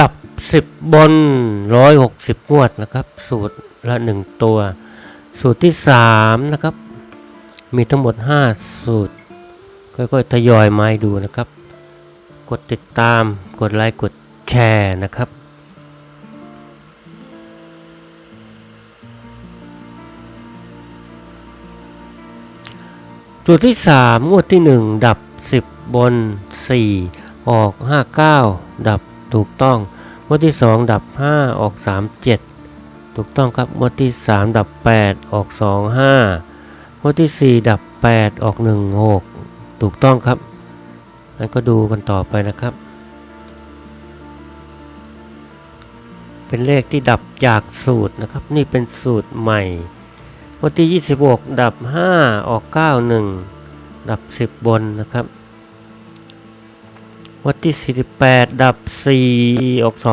ดับสิบบนร้อยหกสิบงวดนะครับ สูตรละหนึ่งตัว สูตรที่สามนะครับ มีทั้งหมดห้าสูตร ค่อยๆทยอยมาดูนะครับ กดติดตามกดไลค์กดแชร์นะครับจุดที่สามงวดที่หนึ่งดับสิบบนสี่ออกห้าเก้าดับ ถูกต้องงวดที่สองดับห้าออกสามเจ็ดถูกต้องครับงวดที่สามดับแปดออกสองห้างวดที่สี่ดับแปดออกหนึ่งหกถูกต้องครับงั้นก็ดูกันต่อไปนะครับ เป็นเลขที่ดับจากสูตรนะครับ นี่เป็นสูตรใหม่วันที่ 26 ดับ 5 ออก 91 ดับ 10 บนนะครับ วันที่ 48 ดับ 4 ออก 29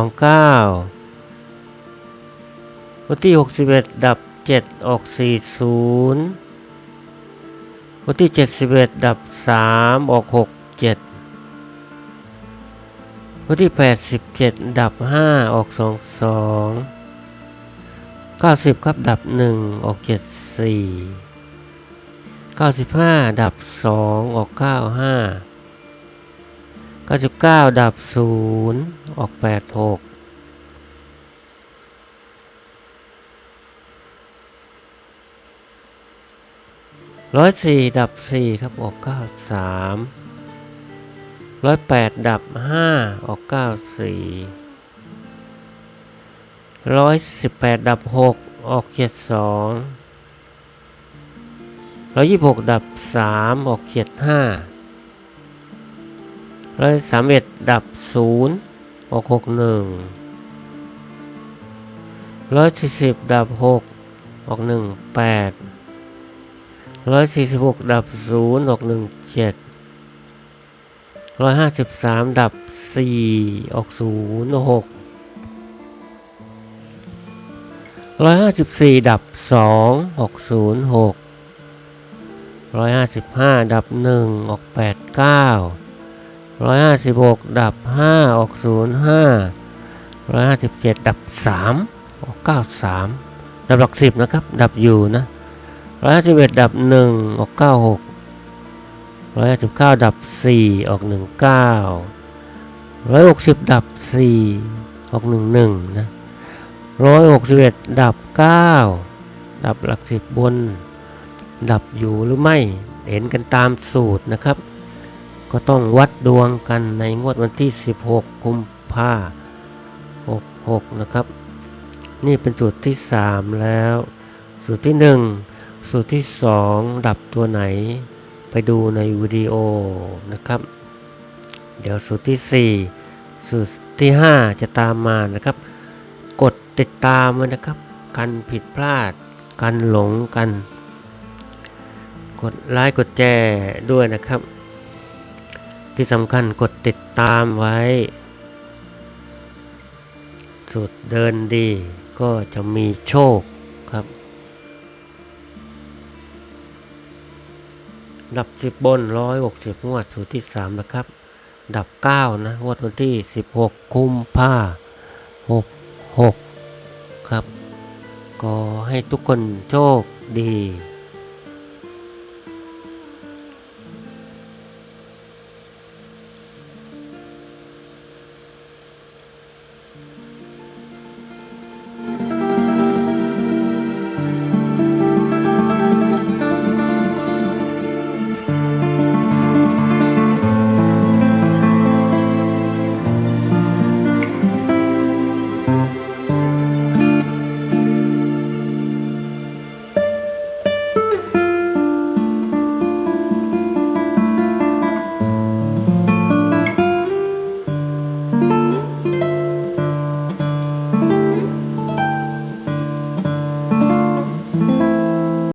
วันที่ 61 ดับ 7 ออก 40 วันที่ 71 ดับ 3 ออก 67 วันที่ 87 ดับ 5 ออก 22 90 ครับ ดับ 1 ออก 74 95 ดับ 2 ออก 95 99 ดับ 0 ออก 86ร้อยสี่ดับสี่ครับออกเก้าสามร้อยแปดดับห้าออกเก้าสี่ร้อยสิบแปดดับหกออกเจ็ดสองร้อยยี่หกดับสามออกเจ็ดห้า ร้อยสามเอ็ดดับศูนย์ออกหกหนึ่งร้อยสี่สิบดับหกออกหนึ่งแปดร้อยสี่สิบหกดับศูนย์ออกหนึ่งเจ็ดร้อยห้าสิบสามดับสี่ออกศูนย์หกร้อยห้าสิบสี่ดับสองออกศูนย์หกร้อยห้าสิบห้าดับหนึ่งออกแปดเก้า ร้อยห้าสิบหกดับห้าออกศูนย์ห้าร้อยห้าสิบเจ็ดดับสามออกเก้าสามดับหลักสิบนะครับ ดับอยู่นะร้อยห้าสิบเอ็ดดับหนึ่งออกเก้าหกร้อยห้าสิบเก้าดับสี่ออกหนึ่งเก้าร้อยหกสิบดับสี่ออกหนึ่งหนึ่งนะร้อยหกสิบเอ็ดดับเก้าดับหลักสิบบน ดับอยู่หรือไม่เห็นกันตามสูตรนะครับ ก็ต้องวัดดวงกันในงวดวันที่ 16 กุมภา66 นะครับ นี่เป็นสูตรที่ 3 แล้ว สูตรที่ 1 สูตรที่ 2 ดับตัวไหน ไปดูในวิดีโอนะครับ เดี๋ยวสูตรที่ 4 สูตรที่ 5 จะตามมานะครับ กดติดตามไว้นะครับ กันผิดพลาด กันหลงกัน กดไลค์กดแชร์ด้วยนะครับ ที่สำคัญกดติดตามไว้ สุดเดินดีก็จะมีโชคครับดับสิบบนร้อยหกสิบงวดสูตรที่สามนะครับ ดับเก้านะงวดวันที่สิบหกคุมผ้าหกหกครับ ก็ให้ทุกคนโชคดี